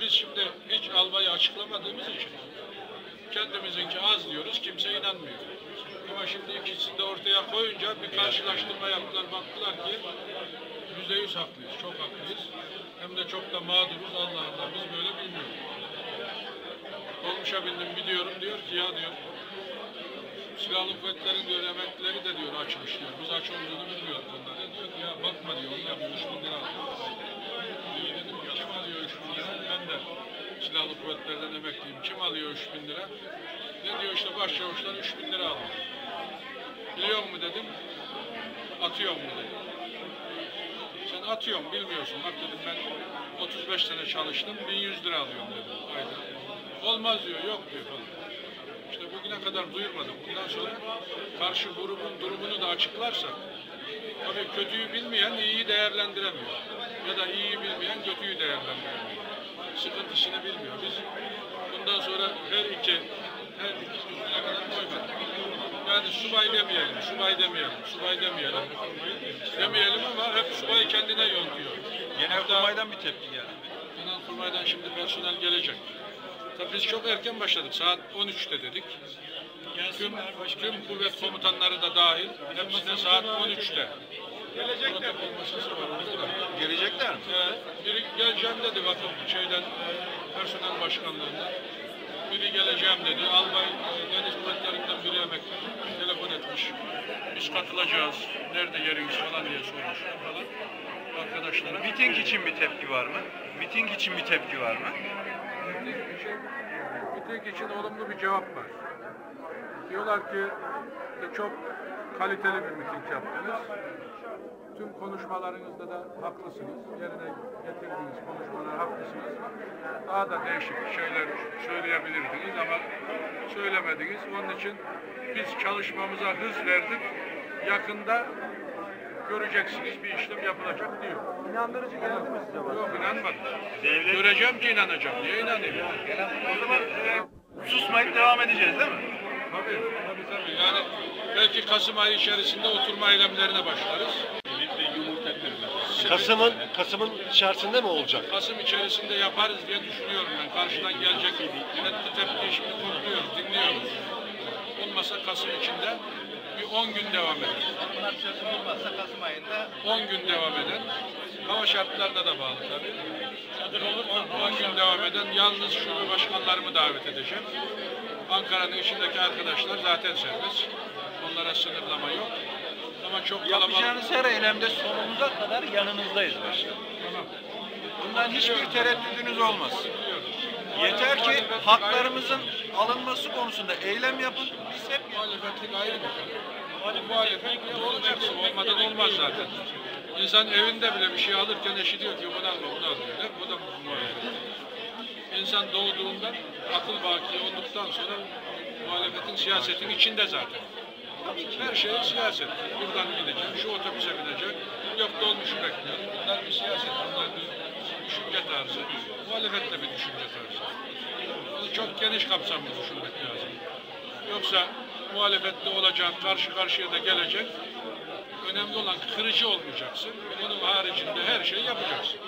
Biz şimdi hiç albayı açıklamadığımız için kendimizinki az diyoruz, kimse inanmıyor. Ama şimdi ikisini de ortaya koyunca bir karşılaştırma yaptılar, baktılar ki yüzde yüz haklıyız, çok haklıyız. Hem de çok da mağduruz, Allah Allah biz böyle bilmiyoruz. Dolmuşa bindim gidiyorum diyor ki ya diyor silahlı kuvvetlerin diyor emeklileri de diyor açmış diyor. Biz aç olduğunu bilmiyorduk onlara. Diyor ya bakma diyor onlar diyor 3 bin alıyor. Diyor, dedim ki kim alıyor 3 bin lira? Ben de silahlı kuvvetlerden emekliyim. Kim alıyor 3 bin lira? Ne diyor işte başçavuşlar 3 bin lira alıyor. Biliyor mu dedim. Atıyor mu dedim. Sen atıyorsun bilmiyorsun. Bak dedim ben 35 sene çalıştım 1100 lira alıyorum dedim. Ayda. Olmaz diyor yok diyor falan. İşte bugüne kadar duyurmadık. Bundan sonra karşı grubun durumunu da açıklarsak tabii kötüyü bilmeyen iyiyi değerlendiremiyor. Ya da iyiyi bilmeyen kötüyü değerlendiremiyor. Sıkıntısını bilmiyor. Biz bundan sonra her iki her iki bugüne kadar koymadık. Yani subay demeyelim, subay demeyelim, subay demeyelim. Demeyelim ama hep subay kendine yontuyor. Genelkurmay'dan bir tepki geldi. Genelkurmay'dan şimdi personel gelecek. Tabii biz çok erken başladık. Saat 13'te dedik. Tüm, tüm kuvvet komutanları da dahil. Hepsine saat 13'te. Da. Gelecekler mi? Ee, biri geleceğim dedi vakıf şeyden e, personel başkanlığından. Biri geleceğim dedi. Albay e, deniz kuvvetlerinden biri emekli. Telefon etmiş. Biz katılacağız. Nerede yeriniz falan diye sormuş falan. Arkadaşlara. Miting için bir tepki var mı? Miting için bir tepki var mı? Miting için olumlu bir cevap var. Diyorlar ki e, çok kaliteli bir miting yaptınız. Tüm konuşmalarınızda da haklısınız. Yerine getirdiğiniz konuşmalar haklısınız. Daha da değişik şeyler söyleyebilirdiniz ama söylemediniz. Onun için biz çalışmamıza hız verdik. Yakında göreceksiniz bir işlem yapılacak diyor. İnandırıcı geldi mi size? Yok inanmadım. Devlet- Göreceğim ki inanacağım. Niye inanayım? O zaman e, susmayıp devam edeceğiz değil mi? Tabii, tabii tabii. Yani belki Kasım ayı içerisinde oturma eylemlerine başlarız. Kasım'ın Kasım'ın içerisinde mi olacak? Kasım içerisinde yaparız diye düşünüyorum ben. Karşıdan gelecek netli tepkiyi şimdi topluyoruz, dinliyoruz. Olmasa Kasım içinde bir 10 gün devam eder. Bunlar çözüm olmazsa Kasım ayında 10 gün devam eden, hava şartlarına da bağlı tabii. 10 gün devam eden yalnız şube başkanlarımı davet edeceğim. Ankara'nın içindeki arkadaşlar zaten serbest. Onlara sınırlama yok. Ama çok kalabalık. Yapacağınız her eylemde sonumuza kadar yanınızdayız başkanım. Tamam. Bundan hiçbir tereddüdünüz olmaz. Biliyorum. Yeter ki haklarımızın alınması konusunda eylem yapın. Biz hep Muhalefetlik ayrı bir konu. Muhalefet olacaksın. Olmadan olmaz zaten. İnsan evinde bile bir şey alırken eşi diyor ki bunu alma, bunu alma. Hep bu da muhalefet. İnsan doğduğundan akıl baki olduktan sonra muhalefetin siyasetin içinde zaten. Her şey siyaset. Buradan gidecek, şu otobüse binecek, yok dolmuşu bekliyor. Bunlar bir siyaset, bunlar bir düşünce tarzı. Muhalefet de bir düşünce tarzı. Onu çok geniş kapsamlı düşünmek lazım. Yoksa muhalefette olacak, karşı karşıya da gelecek. Önemli olan kırıcı olmayacaksın. Onun haricinde her şeyi yapacaksın.